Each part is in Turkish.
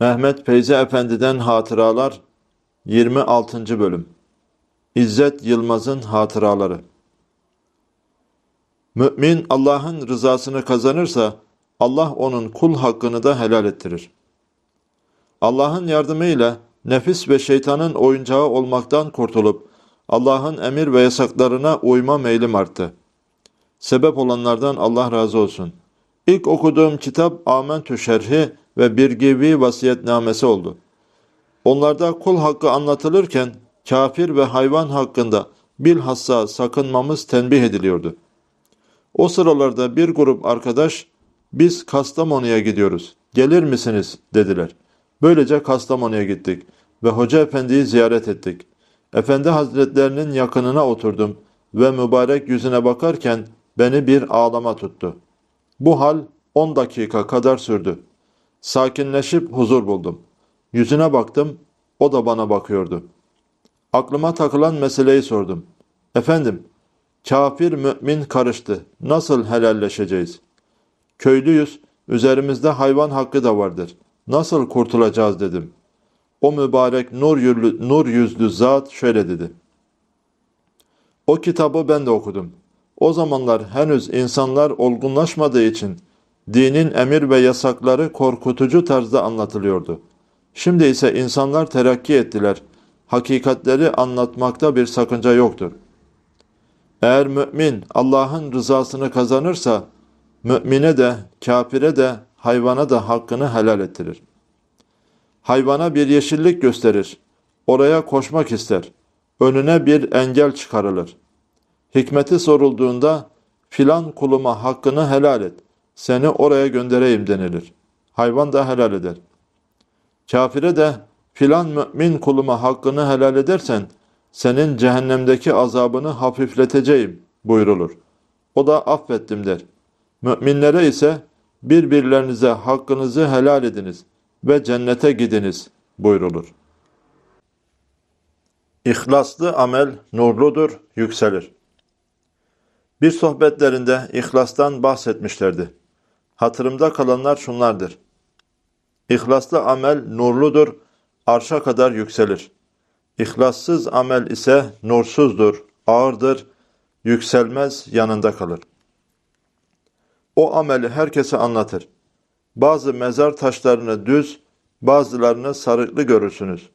Mehmet Feyzi Efendi'den Hatıralar 26. Bölüm İzzet Yılmaz'ın Hatıraları Mümin Allah'ın rızasını kazanırsa Allah onun kul hakkını da helal ettirir. Allah'ın yardımıyla nefis ve şeytanın oyuncağı olmaktan kurtulup Allah'ın emir ve yasaklarına uyma meylim arttı. Sebep olanlardan Allah razı olsun. İlk okuduğum kitap Amentü Şerhi ve bir gibi vasiyetnamesi oldu. Onlarda kul hakkı anlatılırken kafir ve hayvan hakkında bilhassa sakınmamız tenbih ediliyordu. O sıralarda bir grup arkadaş biz Kastamonu'ya gidiyoruz. Gelir misiniz? dediler. Böylece Kastamonu'ya gittik ve Hoca Efendi'yi ziyaret ettik. Efendi Hazretlerinin yakınına oturdum ve mübarek yüzüne bakarken beni bir ağlama tuttu. Bu hal 10 dakika kadar sürdü. Sakinleşip huzur buldum. Yüzüne baktım, o da bana bakıyordu. Aklıma takılan meseleyi sordum. Efendim, kafir mümin karıştı. Nasıl helalleşeceğiz? Köylüyüz, üzerimizde hayvan hakkı da vardır. Nasıl kurtulacağız dedim. O mübarek nur, yüzlü, nur yüzlü zat şöyle dedi. O kitabı ben de okudum. O zamanlar henüz insanlar olgunlaşmadığı için dinin emir ve yasakları korkutucu tarzda anlatılıyordu. Şimdi ise insanlar terakki ettiler. Hakikatleri anlatmakta bir sakınca yoktur. Eğer mümin Allah'ın rızasını kazanırsa, mümine de, kafire de, hayvana da hakkını helal ettirir. Hayvana bir yeşillik gösterir. Oraya koşmak ister. Önüne bir engel çıkarılır. Hikmeti sorulduğunda filan kuluma hakkını helal et. Seni oraya göndereyim denilir. Hayvan da helal eder. Kafire de filan mümin kuluma hakkını helal edersen senin cehennemdeki azabını hafifleteceğim buyurulur. O da affettim der. Müminlere ise birbirlerinize hakkınızı helal ediniz ve cennete gidiniz buyrulur. İhlaslı amel nurludur, yükselir. Bir sohbetlerinde ihlastan bahsetmişlerdi. Hatırımda kalanlar şunlardır. İhlaslı amel nurludur, arşa kadar yükselir. İhlassız amel ise nursuzdur, ağırdır, yükselmez, yanında kalır. O ameli herkese anlatır. Bazı mezar taşlarını düz, bazılarını sarıklı görürsünüz.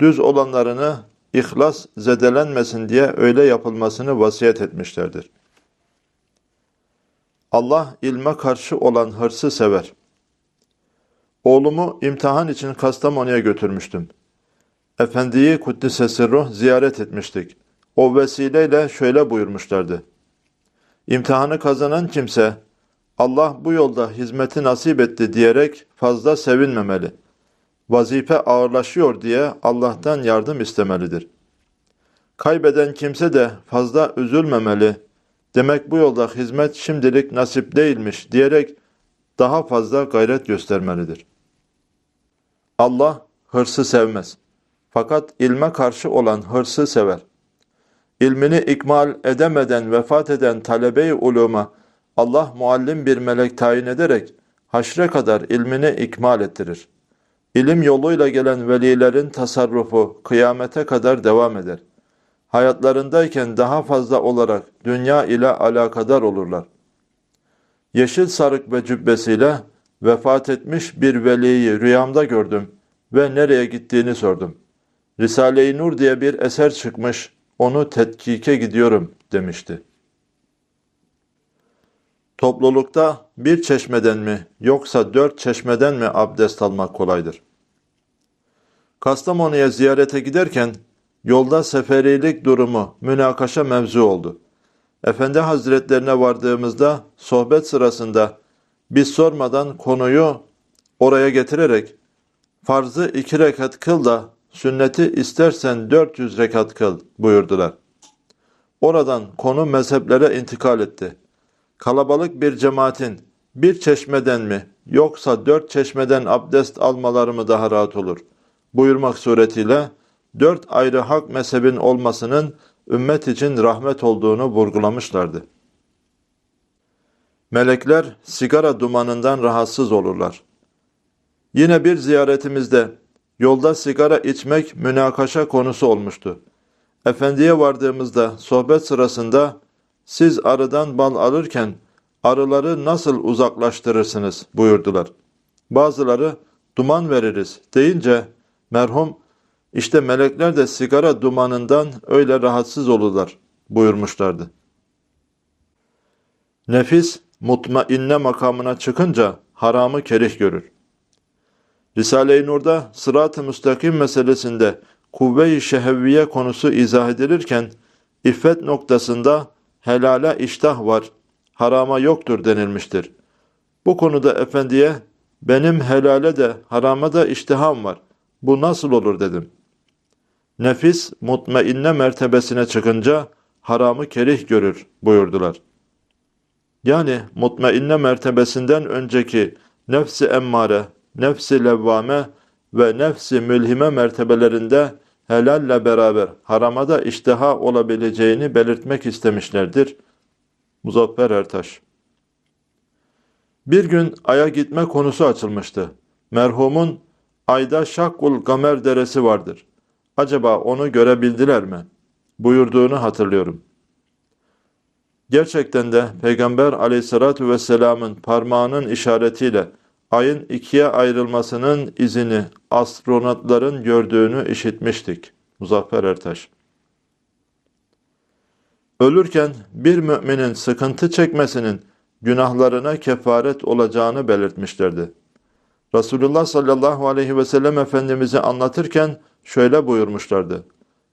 Düz olanlarını ihlas zedelenmesin diye öyle yapılmasını vasiyet etmişlerdir. Allah ilme karşı olan hırsı sever. Oğlumu imtihan için Kastamonu'ya götürmüştüm. Efendiyi Kuddise Sirruh ziyaret etmiştik. O vesileyle şöyle buyurmuşlardı. İmtihanı kazanan kimse Allah bu yolda hizmeti nasip etti diyerek fazla sevinmemeli. Vazife ağırlaşıyor diye Allah'tan yardım istemelidir. Kaybeden kimse de fazla üzülmemeli. Demek bu yolda hizmet şimdilik nasip değilmiş diyerek daha fazla gayret göstermelidir. Allah hırsı sevmez. Fakat ilme karşı olan hırsı sever. İlmini ikmal edemeden vefat eden talebe-i uluma Allah muallim bir melek tayin ederek haşre kadar ilmini ikmal ettirir. İlim yoluyla gelen velilerin tasarrufu kıyamete kadar devam eder. Hayatlarındayken daha fazla olarak dünya ile alakadar olurlar. Yeşil sarık ve cübbesiyle vefat etmiş bir veliyi rüyamda gördüm ve nereye gittiğini sordum. Risale-i Nur diye bir eser çıkmış, onu tetkike gidiyorum demişti. Toplulukta bir çeşmeden mi yoksa dört çeşmeden mi abdest almak kolaydır? Kastamonu'ya ziyarete giderken yolda seferilik durumu münakaşa mevzu oldu. Efendi Hazretlerine vardığımızda sohbet sırasında biz sormadan konuyu oraya getirerek farzı iki rekat kıl da sünneti istersen 400 rekat kıl buyurdular. Oradan konu mezheplere intikal etti. Kalabalık bir cemaatin bir çeşmeden mi yoksa dört çeşmeden abdest almaları mı daha rahat olur? Buyurmak suretiyle dört ayrı hak mezhebin olmasının ümmet için rahmet olduğunu vurgulamışlardı. Melekler sigara dumanından rahatsız olurlar. Yine bir ziyaretimizde yolda sigara içmek münakaşa konusu olmuştu. Efendiye vardığımızda sohbet sırasında siz arıdan bal alırken arıları nasıl uzaklaştırırsınız buyurdular. Bazıları duman veririz deyince merhum işte melekler de sigara dumanından öyle rahatsız olurlar buyurmuşlardı. Nefis mutmainne makamına çıkınca haramı kerih görür. Risale-i Nur'da sırat-ı müstakim meselesinde kuvve-i şehevviye konusu izah edilirken iffet noktasında helale iştah var, harama yoktur denilmiştir. Bu konuda efendiye benim helale de harama da iştiham var. Bu nasıl olur dedim. Nefis mutmainne mertebesine çıkınca haramı kerih görür buyurdular. Yani mutmainne mertebesinden önceki nefsi emmare, nefsi levvame ve nefsi mülhime mertebelerinde helalle beraber harama da iştiha olabileceğini belirtmek istemişlerdir. Muzaffer Ertaş Bir gün Ay'a gitme konusu açılmıştı. Merhumun Ay'da Şakkul Gamer deresi vardır. Acaba onu görebildiler mi? buyurduğunu hatırlıyorum. Gerçekten de Peygamber aleyhissalatü vesselamın parmağının işaretiyle ayın ikiye ayrılmasının izini astronotların gördüğünü işitmiştik. Muzaffer Ertaş Ölürken bir müminin sıkıntı çekmesinin günahlarına kefaret olacağını belirtmişlerdi. Resulullah sallallahu aleyhi ve sellem Efendimiz'i anlatırken şöyle buyurmuşlardı.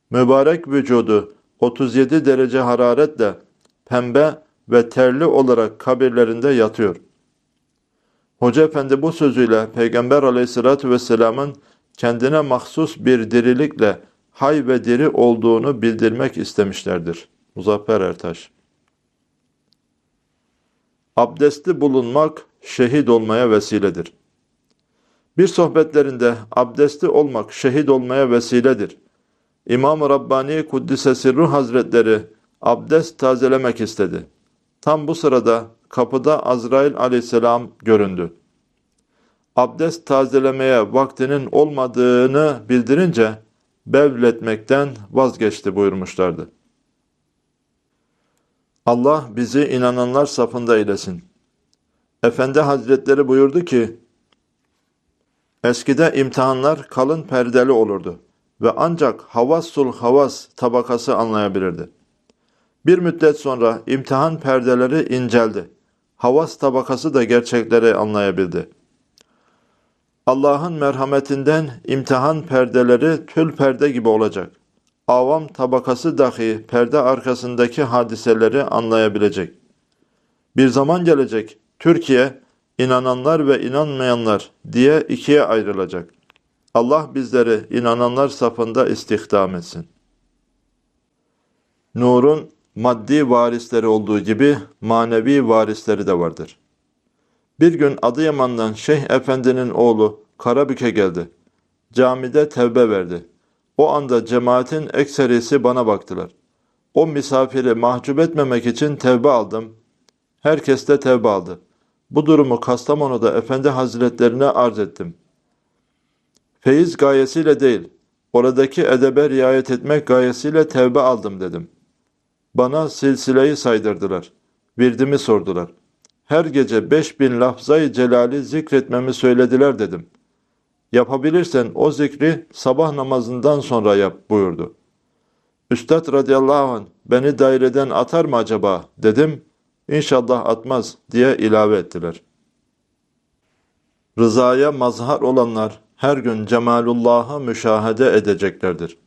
Mübarek vücudu 37 derece hararetle pembe ve terli olarak kabirlerinde yatıyor. Hoca Efendi bu sözüyle Peygamber aleyhissalatü vesselamın kendine mahsus bir dirilikle hay ve diri olduğunu bildirmek istemişlerdir. Muzaffer Ertaş Abdestli bulunmak şehit olmaya vesiledir. Bir sohbetlerinde abdestli olmak şehit olmaya vesiledir. İmam-ı Rabbani Kuddise Sirruh Hazretleri abdest tazelemek istedi. Tam bu sırada kapıda Azrail aleyhisselam göründü. Abdest tazelemeye vaktinin olmadığını bildirince bevletmekten vazgeçti buyurmuşlardı. Allah bizi inananlar safında eylesin. Efendi Hazretleri buyurdu ki, Eskide imtihanlar kalın perdeli olurdu ve ancak havassul havas tabakası anlayabilirdi. Bir müddet sonra imtihan perdeleri inceldi. Havas tabakası da gerçekleri anlayabildi. Allah'ın merhametinden imtihan perdeleri tül perde gibi olacak. Avam tabakası dahi perde arkasındaki hadiseleri anlayabilecek. Bir zaman gelecek Türkiye inananlar ve inanmayanlar diye ikiye ayrılacak. Allah bizleri inananlar safında istihdam etsin. Nurun maddi varisleri olduğu gibi manevi varisleri de vardır. Bir gün Adıyaman'dan Şeyh Efendi'nin oğlu Karabük'e geldi. Camide tevbe verdi. O anda cemaatin ekserisi bana baktılar. O misafiri mahcup etmemek için tevbe aldım. Herkes de tevbe aldı. Bu durumu Kastamonu'da Efendi Hazretlerine arz ettim. Feyiz gayesiyle değil, oradaki edebe riayet etmek gayesiyle tevbe aldım dedim. Bana silsileyi saydırdılar. Virdimi sordular. Her gece beş bin lafzayı celali zikretmemi söylediler dedim. Yapabilirsen o zikri sabah namazından sonra yap buyurdu. Üstad radıyallahu anh beni daireden atar mı acaba dedim. İnşallah atmaz diye ilave ettiler. Rızaya mazhar olanlar her gün cemalullah'a müşahede edeceklerdir.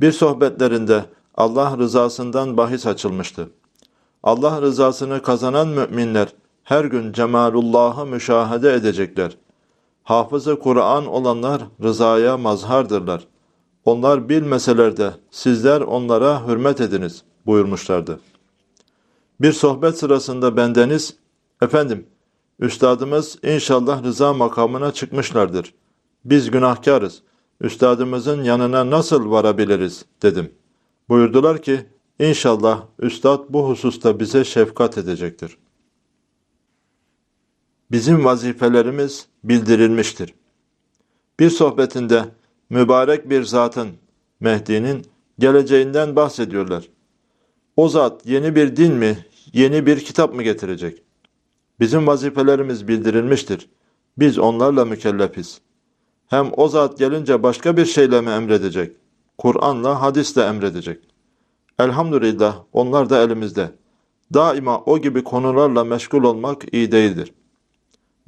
Bir sohbetlerinde Allah rızasından bahis açılmıştı. Allah rızasını kazanan müminler her gün cemalullah'ı müşahede edecekler. Hafızı Kur'an olanlar rızaya mazhardırlar. Onlar bilmeseler de sizler onlara hürmet ediniz buyurmuşlardı. Bir sohbet sırasında bendeniz, efendim, üstadımız inşallah rıza makamına çıkmışlardır. Biz günahkarız. Üstadımızın yanına nasıl varabiliriz dedim. Buyurdular ki, inşallah üstad bu hususta bize şefkat edecektir. Bizim vazifelerimiz bildirilmiştir. Bir sohbetinde mübarek bir zatın, Mehdi'nin geleceğinden bahsediyorlar. O zat yeni bir din mi, yeni bir kitap mı getirecek? Bizim vazifelerimiz bildirilmiştir. Biz onlarla mükellefiz. Hem o zat gelince başka bir şeyle mi emredecek? Kur'an'la, hadisle emredecek. Elhamdülillah onlar da elimizde. Daima o gibi konularla meşgul olmak iyi değildir.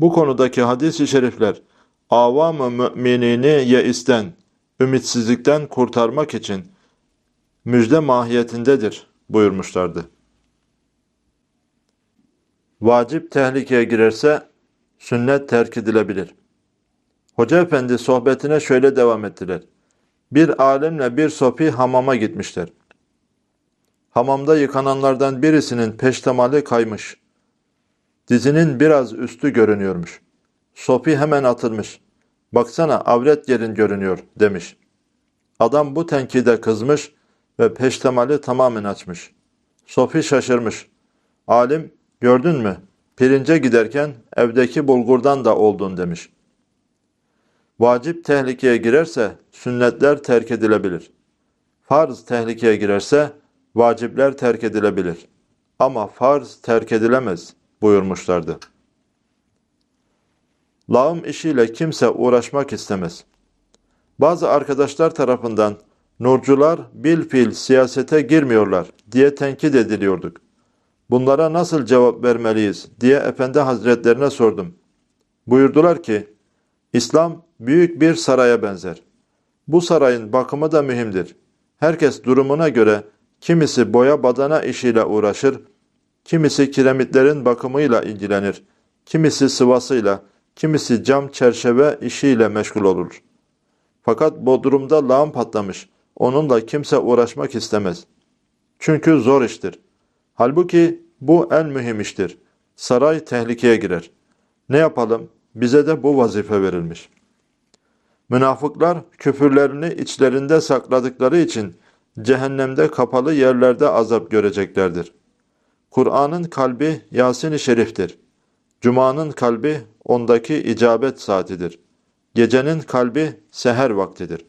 Bu konudaki hadis-i şerifler avam-ı müminini yeisten, ümitsizlikten kurtarmak için müjde mahiyetindedir buyurmuşlardı. Vacip tehlikeye girerse sünnet terk edilebilir. Hoca efendi sohbetine şöyle devam ettiler. Bir alimle bir sofi hamama gitmişler. Hamamda yıkananlardan birisinin peştemali kaymış. Dizinin biraz üstü görünüyormuş. Sofi hemen atılmış. Baksana avret yerin görünüyor demiş. Adam bu tenkide kızmış ve peştemali tamamen açmış. Sofi şaşırmış. Alim gördün mü pirince giderken evdeki bulgurdan da oldun demiş. Vacip tehlikeye girerse sünnetler terk edilebilir. Farz tehlikeye girerse vacipler terk edilebilir. Ama farz terk edilemez buyurmuşlardı. Lağım işiyle kimse uğraşmak istemez. Bazı arkadaşlar tarafından nurcular bil fiil siyasete girmiyorlar diye tenkit ediliyorduk. Bunlara nasıl cevap vermeliyiz diye Efendi Hazretlerine sordum. Buyurdular ki, İslam büyük bir saraya benzer. Bu sarayın bakımı da mühimdir. Herkes durumuna göre kimisi boya badana işiyle uğraşır, kimisi kiremitlerin bakımıyla ilgilenir, kimisi sıvasıyla, kimisi cam çerçeve işiyle meşgul olur. Fakat Bodrum'da lağım patlamış. Onunla kimse uğraşmak istemez. Çünkü zor iştir. Halbuki bu en mühim iştir. Saray tehlikeye girer. Ne yapalım? Bize de bu vazife verilmiş. Münafıklar küfürlerini içlerinde sakladıkları için cehennemde kapalı yerlerde azap göreceklerdir. Kur'an'ın kalbi Yasin-i Şerif'tir. Cuma'nın kalbi ondaki icabet saatidir. Gecenin kalbi seher vaktidir.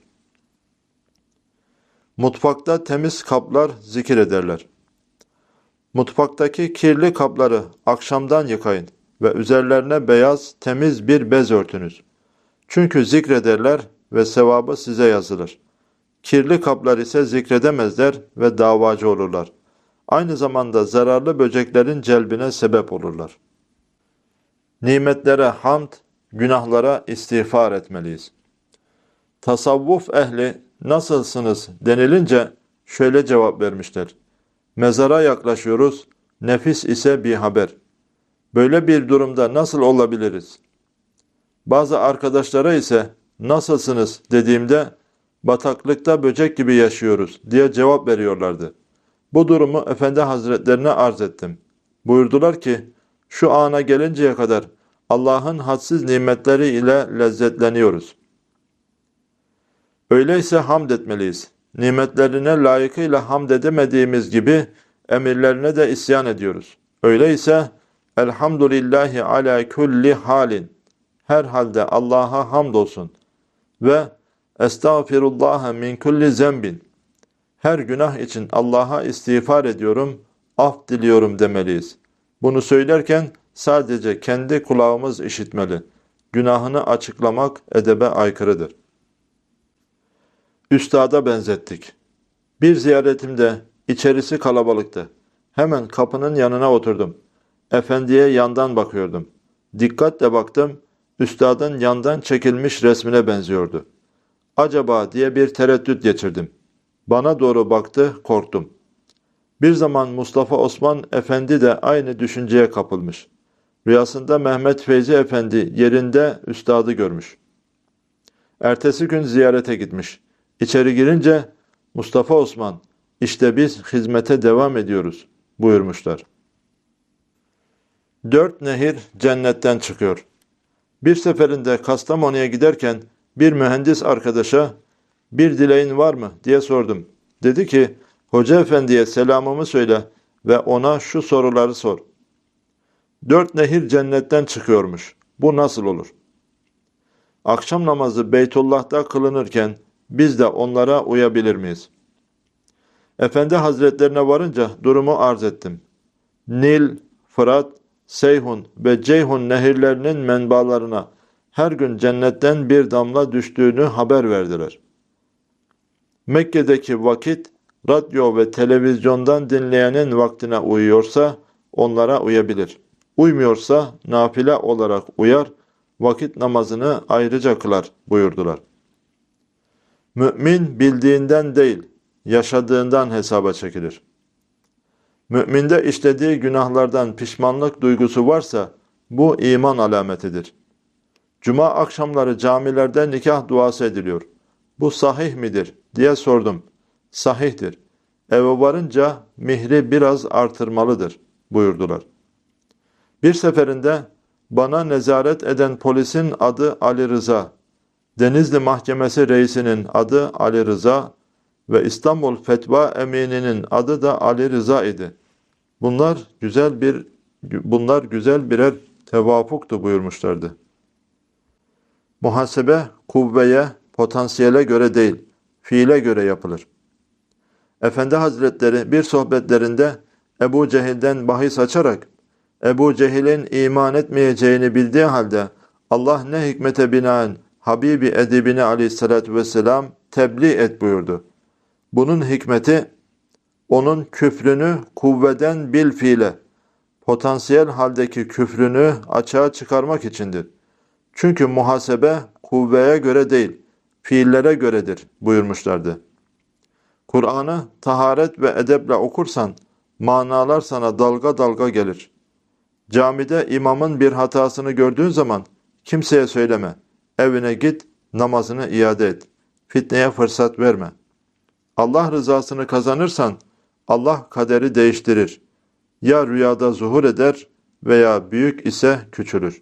Mutfakta temiz kaplar zikir ederler. Mutfaktaki kirli kapları akşamdan yıkayın ve üzerlerine beyaz, temiz bir bez örtünüz. Çünkü zikrederler ve sevabı size yazılır. Kirli kaplar ise zikredemezler ve davacı olurlar. Aynı zamanda zararlı böceklerin celbine sebep olurlar. Nimetlere hamd, günahlara istiğfar etmeliyiz. Tasavvuf ehli nasılsınız denilince şöyle cevap vermişler. Mezara yaklaşıyoruz, nefis ise bir haber. Böyle bir durumda nasıl olabiliriz? Bazı arkadaşlara ise nasılsınız dediğimde bataklıkta böcek gibi yaşıyoruz diye cevap veriyorlardı. Bu durumu Efendi Hazretlerine arz ettim. Buyurdular ki şu ana gelinceye kadar Allah'ın hadsiz nimetleri ile lezzetleniyoruz. Öyleyse hamd etmeliyiz. Nimetlerine layıkıyla hamd edemediğimiz gibi emirlerine de isyan ediyoruz. Öyleyse elhamdülillahi ala kulli halin. Her halde Allah'a hamdolsun. Ve estağfirullah min kulli zembin. Her günah için Allah'a istiğfar ediyorum, af diliyorum demeliyiz. Bunu söylerken sadece kendi kulağımız işitmeli. Günahını açıklamak edebe aykırıdır. Üstada benzettik. Bir ziyaretimde içerisi kalabalıktı. Hemen kapının yanına oturdum. Efendiye yandan bakıyordum. Dikkatle baktım, üstadın yandan çekilmiş resmine benziyordu. Acaba diye bir tereddüt geçirdim. Bana doğru baktı, korktum. Bir zaman Mustafa Osman Efendi de aynı düşünceye kapılmış. Rüyasında Mehmet Feyzi Efendi yerinde üstadı görmüş. Ertesi gün ziyarete gitmiş. İçeri girince Mustafa Osman, işte biz hizmete devam ediyoruz buyurmuşlar. Dört nehir cennetten çıkıyor. Bir seferinde Kastamonu'ya giderken bir mühendis arkadaşa bir dileğin var mı diye sordum. Dedi ki hoca efendiye selamımı söyle ve ona şu soruları sor. Dört nehir cennetten çıkıyormuş. Bu nasıl olur? Akşam namazı Beytullah'ta kılınırken biz de onlara uyabilir miyiz? Efendi Hazretlerine varınca durumu arz ettim. Nil, Fırat, Seyhun ve Ceyhun nehirlerinin menbalarına her gün cennetten bir damla düştüğünü haber verdiler. Mekke'deki vakit radyo ve televizyondan dinleyenin vaktine uyuyorsa onlara uyabilir. Uymuyorsa nafile olarak uyar, vakit namazını ayrıca kılar buyurdular. Mümin bildiğinden değil, yaşadığından hesaba çekilir. Müminde işlediği günahlardan pişmanlık duygusu varsa bu iman alametidir. Cuma akşamları camilerde nikah duası ediliyor. Bu sahih midir diye sordum. Sahihtir. Eve varınca mihri biraz artırmalıdır buyurdular. Bir seferinde bana nezaret eden polisin adı Ali Rıza, Denizli Mahkemesi reisinin adı Ali Rıza ve İstanbul Fetva Emini'nin adı da Ali Rıza idi. Bunlar güzel bir bunlar güzel birer tevafuktu buyurmuşlardı. Muhasebe kuvveye, potansiyele göre değil, fiile göre yapılır. Efendi Hazretleri bir sohbetlerinde Ebu Cehil'den bahis açarak Ebu Cehil'in iman etmeyeceğini bildiği halde Allah ne hikmete binaen Habibi edibini aleyhissalatü vesselam tebliğ et buyurdu. Bunun hikmeti onun küfrünü kuvveden bil fiile, potansiyel haldeki küfrünü açığa çıkarmak içindir. Çünkü muhasebe kuvveye göre değil, fiillere göredir buyurmuşlardı. Kur'an'ı taharet ve edeple okursan manalar sana dalga dalga gelir. Camide imamın bir hatasını gördüğün zaman kimseye söyleme. Evine git, namazını iade et. Fitneye fırsat verme. Allah rızasını kazanırsan Allah kaderi değiştirir. Ya rüyada zuhur eder veya büyük ise küçülür.